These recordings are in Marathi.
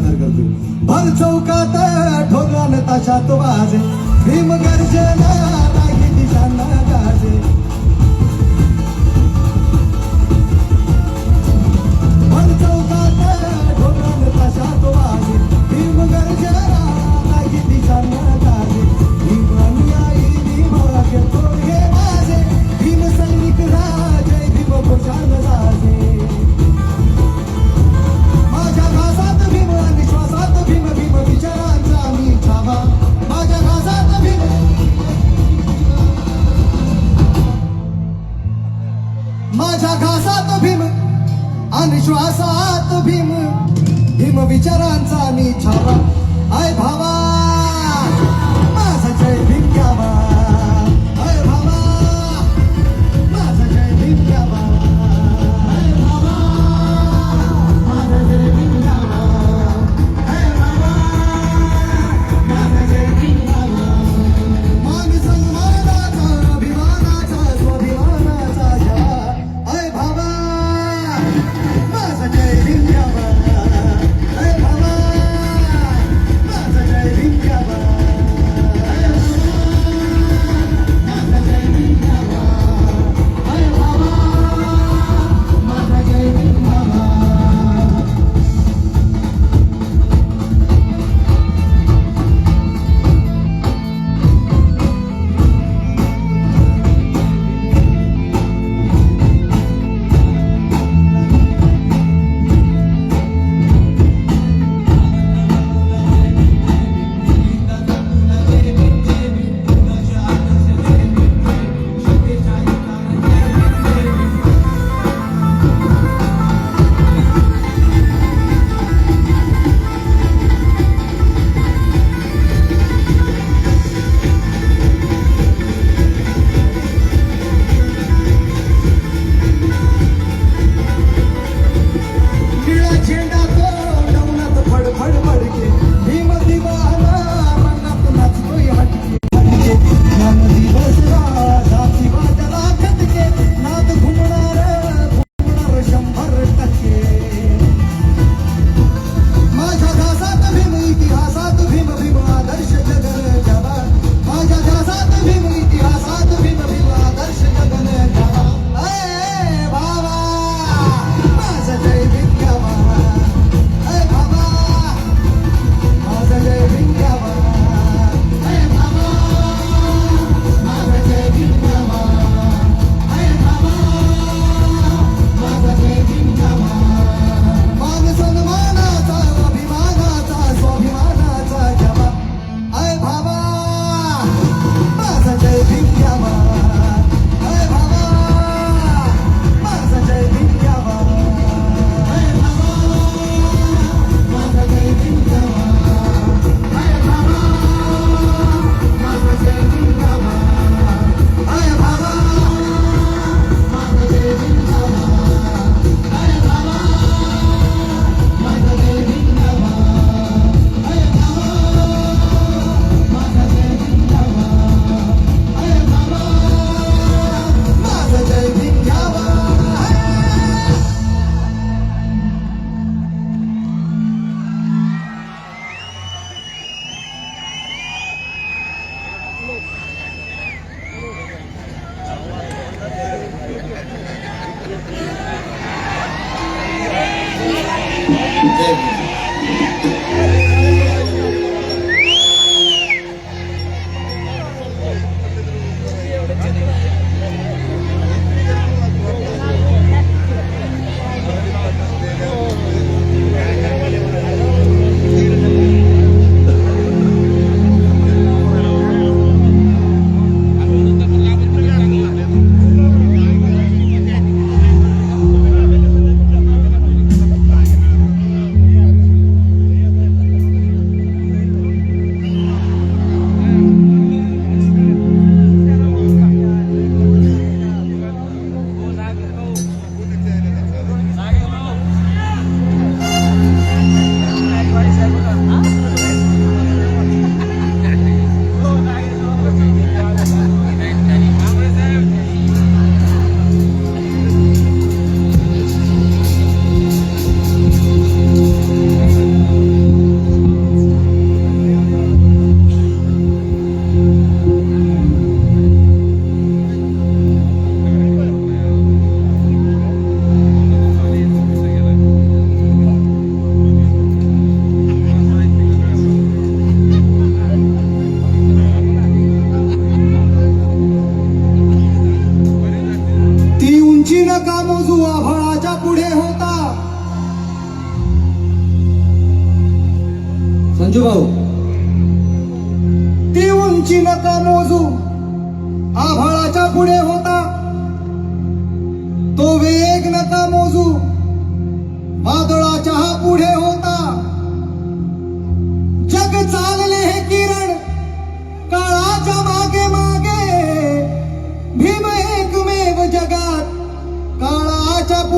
सादर करतो. भर चौकात ढोलान ताशात वाजे. भीम गर्जना नाही दिशांना गाजे. भर चौकात ढोलान ताशात वाजे. भीम गर्जना नाही दिशांना गाजे. भीम अनुयायी भीम वाक्य हे माझे भीम सैनिक राजे भीम घोषाल राजे. माझ्या घासात भीम आणि श्वासात भीम. भीम विचारांचा मी छावा आय भावा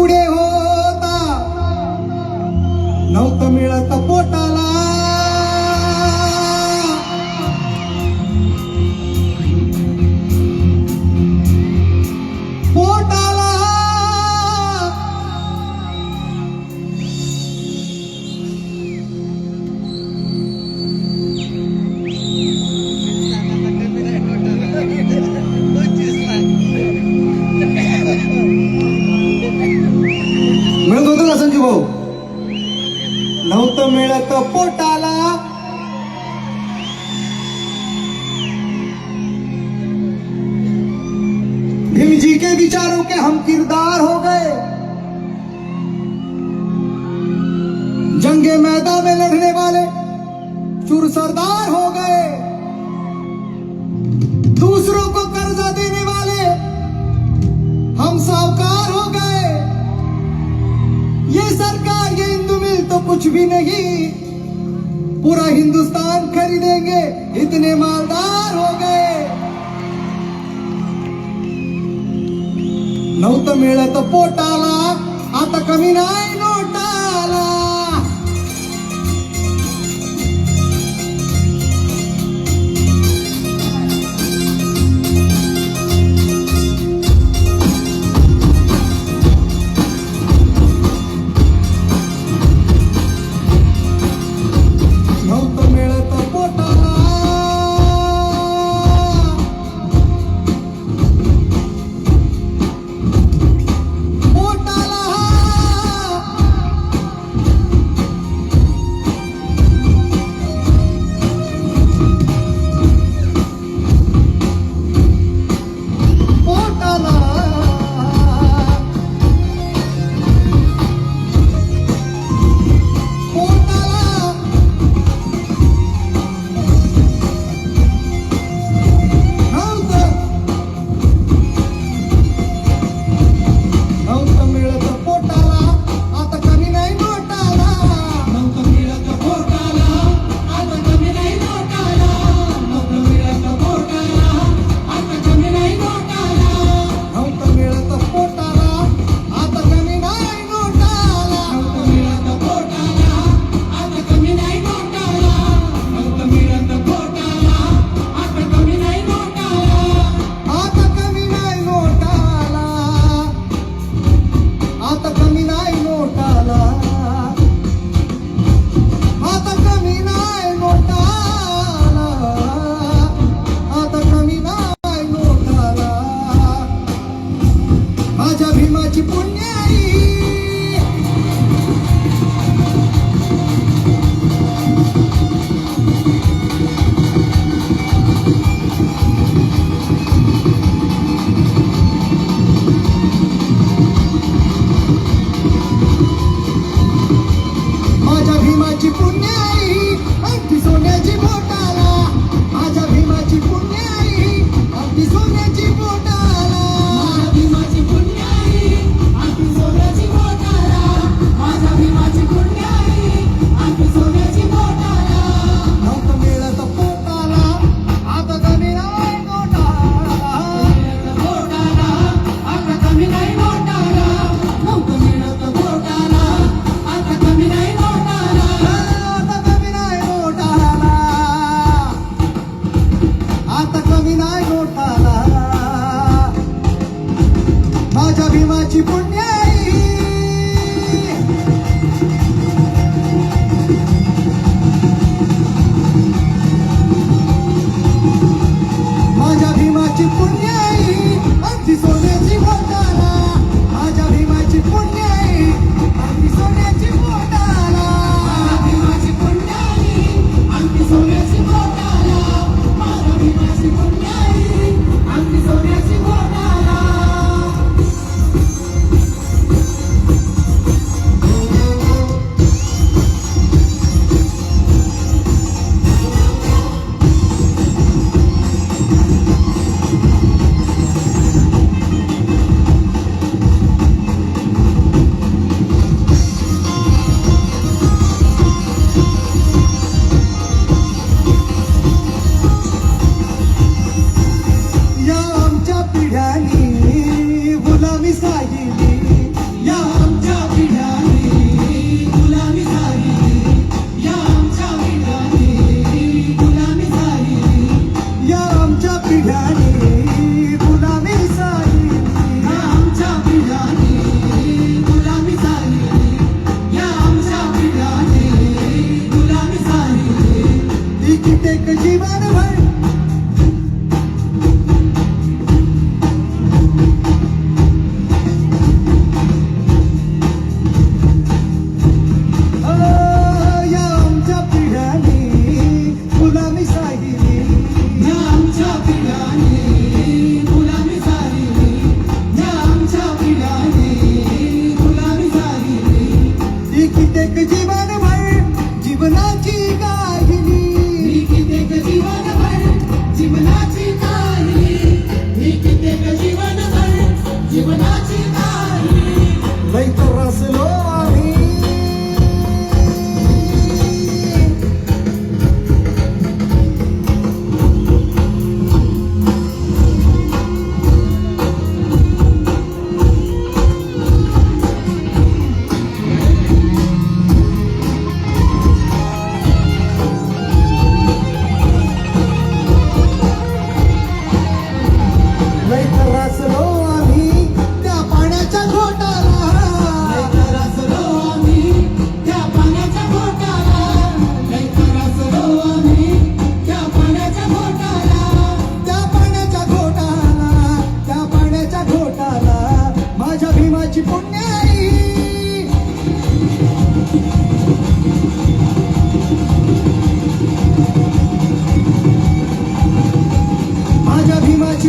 pureo मिळत पोटाला। भीम जी के विचारों के हम किरदार हो गए। जंगे मैदान में लड़ने वाले चुर सरदार हो गए। कुछ भी नहीं। पूरा हिंदुस्तान खरीदेंगे। इतने मालदार हो गए। नव्हतं तो पोटाला आता कमी नाही। Hadi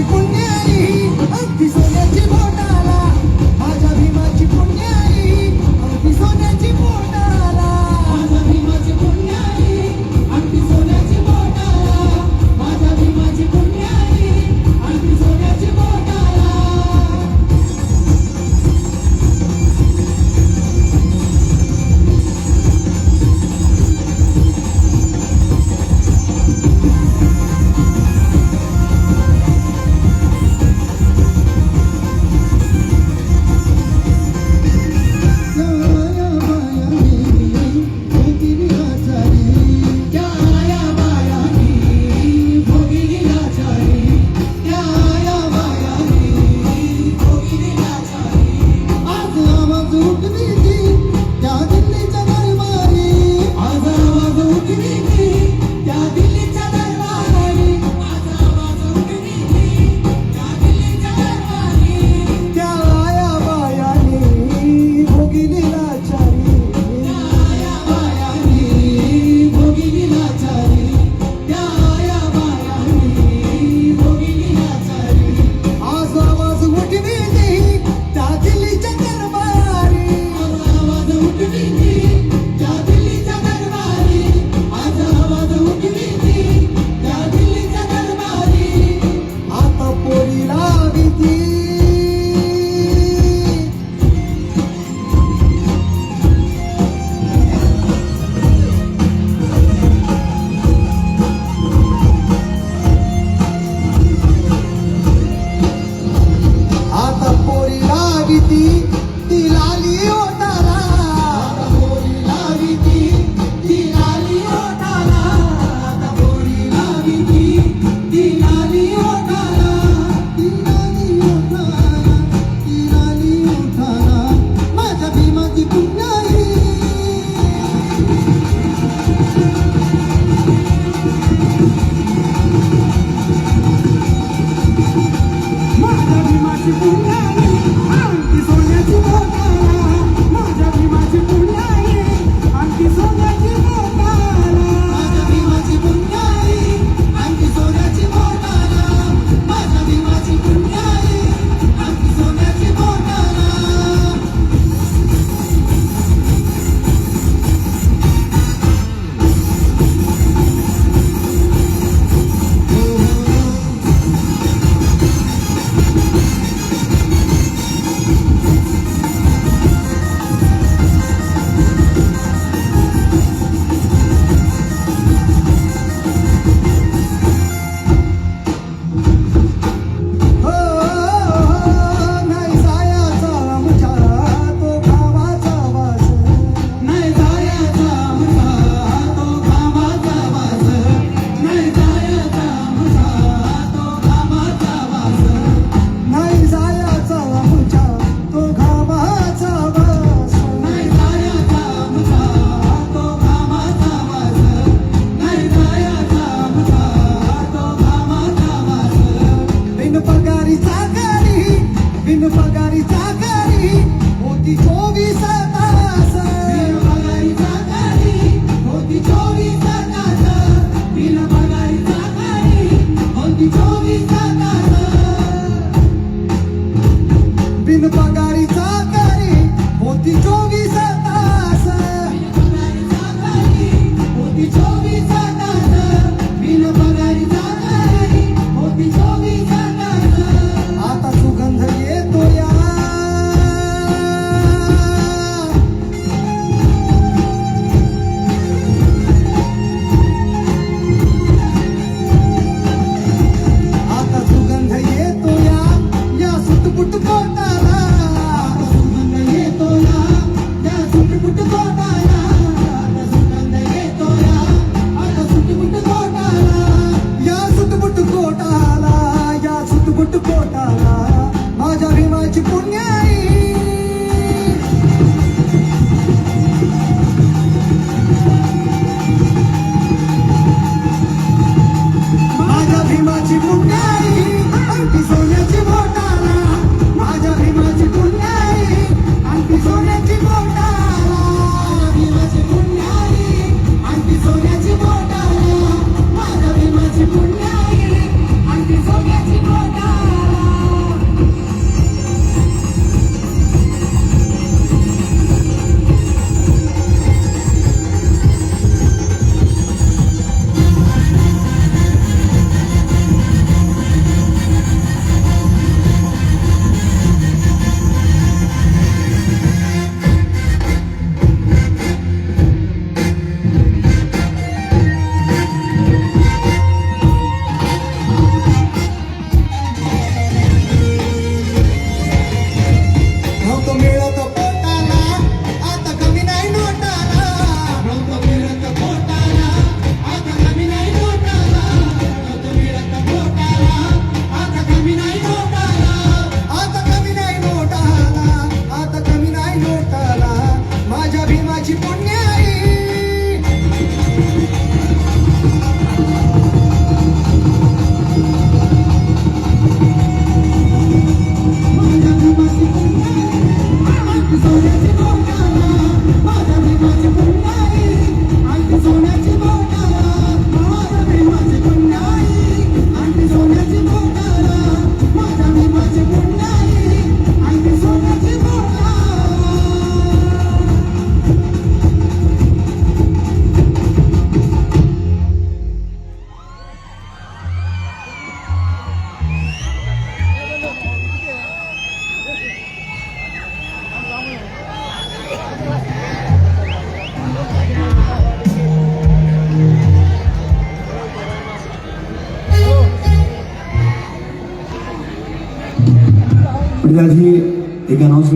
Tangari, Tangari, Potitoga.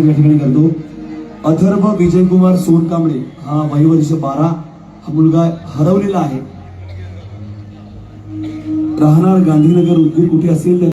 या ठिकाणी करतो. अथर्व सोन सोनकांबळे हा वयवर्ष बारा हा मुलगा हरवलेला आहे. राहणार गांधीनगर उद्योग कुठे असेल